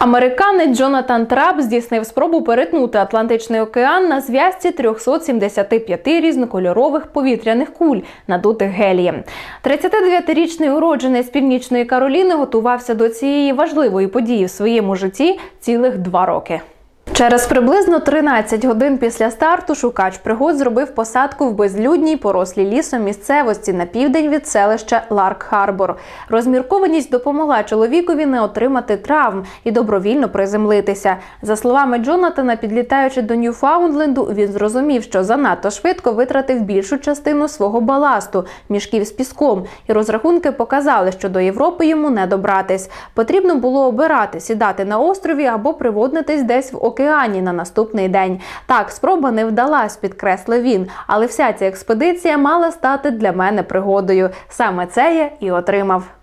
Американець Джонатан Трап здійснив спробу перетнути Атлантичний океан на зв'язці 375 різнокольорових повітряних куль, надутих гелієм. 39-річний уродженець Північної Кароліни готувався до цієї важливої події в своєму житті цілих два роки. Через приблизно 13 годин після старту шукач пригод зробив посадку в безлюдній порослій лісом місцевості на південь від селища Ларк Харбор. Розміркованість допомогла чоловікові не отримати травм і добровільно приземлитися. За словами Джонатана, підлітаючи до Ньюфаундленду, він зрозумів, що занадто швидко витратив більшу частину свого баласту мішків з піском, і розрахунки показали, що до Європи йому не добратись. Потрібно було обирати сідати на острові або приводнитись десь в океані на наступний день. Так, спроба не вдалась, підкреслив він, але вся ця експедиція мала стати для мене пригодою. Саме це я і отримав.